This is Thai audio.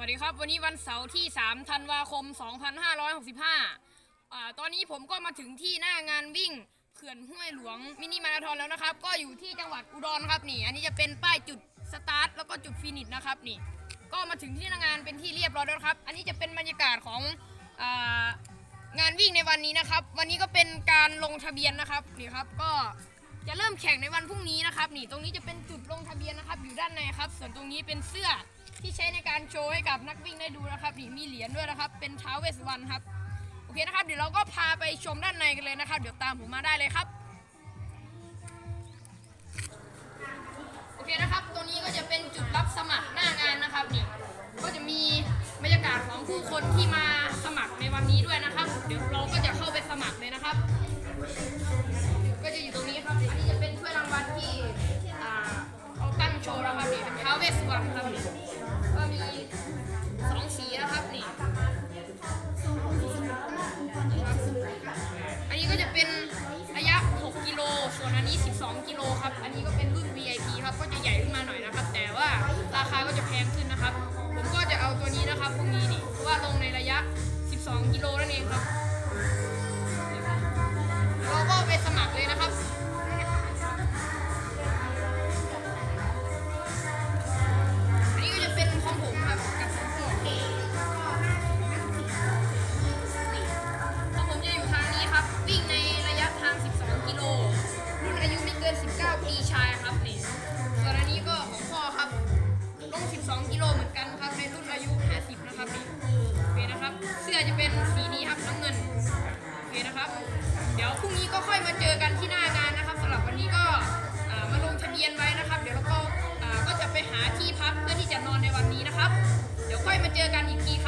วัสดีครับ วันนี้วันเสาร์ที่ 3 ธันวาคม 2565อ่าตอนนี้ผมก็มาถึงที่หน้างานวิ่งเขื่อนห้วยหลวงมินิมาราธอนแล้วนะครับ ก็อยู่ที่จังหวัดอุดรครับนี่ อันนี้จะเป็นป้ายจุดสตาร์ทแล้วก็จุดฟินิชนะครับนี่ ก็มาถึงที่หน้างานเป็นที่เรียบร้อยแล้วครับ อันนี้จะเป็นบรรยากาศของอางานวิ่งในวันนี้นะครับ วันนี้ก็เป็นการลงทะเบียนนะครับนี่ครับ ก็จะเริ่มแข่งในวันพรุ่งนี้นะครับ นี่ ตรงนี้จะเป็นจุดลงทะเบียนนะครับ อยู่ด้านในครับ ส่วนตรงนี้เป็นเสื้อ ที่ใช้ในการโชว์ให้กับนักวิ่งได้ดูนะครับนี่มีเหรียญด้วยนะครับ เป็นท้าวเวสวรรณครับโอเคนะครับ เดี๋ยวเราก็พาไปชมด้านในกันเลยนะครับ เดี๋ยวตามผมมาได้เลยครับโอเคนะครับตรงนี้ก็จะเป็นจุดรับสมัครหน้างานนะครับนี่ก็จะมีบรรยากาศของผู้คนที่มาสมัครในวันนี้ด้วยนะครับ เดี๋ยวเราก็จะเข้าไปสมัครเลยนะครับ ก็จะอยู่ตรงนี้ครับอันนี้จะเป็นถ้วยรางวัลที่เอาตั้งโชว์นะครับนี่เป็นท้าวเวสวรรณครับ 12กิโลครับ อันนี้ก็เป็นรุ่น VIP ครับ ก็จะใหญ่ขึ้นมาหน่อยนะครับ แต่ว่าราคาก็จะแพงขึ้นนะครับ ผมก็จะเอาตัวนี้นะครับพวกนี้นี่เพราะว่าลงในระยะ 12 กิโลนั่นเองครับ พรุ่งนี้ก็ค่อยมาเจอกันที่หน้างานนะครับสำหรับวันนี้ก็มาลงทะเบียนไว้นะครับ เดี๋ยวเราก็ก็จะไปหาที่พักเพื่อที่จะนอนในวันนี้นะครับ เดี๋ยวค่อยมาเจอกันอีกทีค่ะ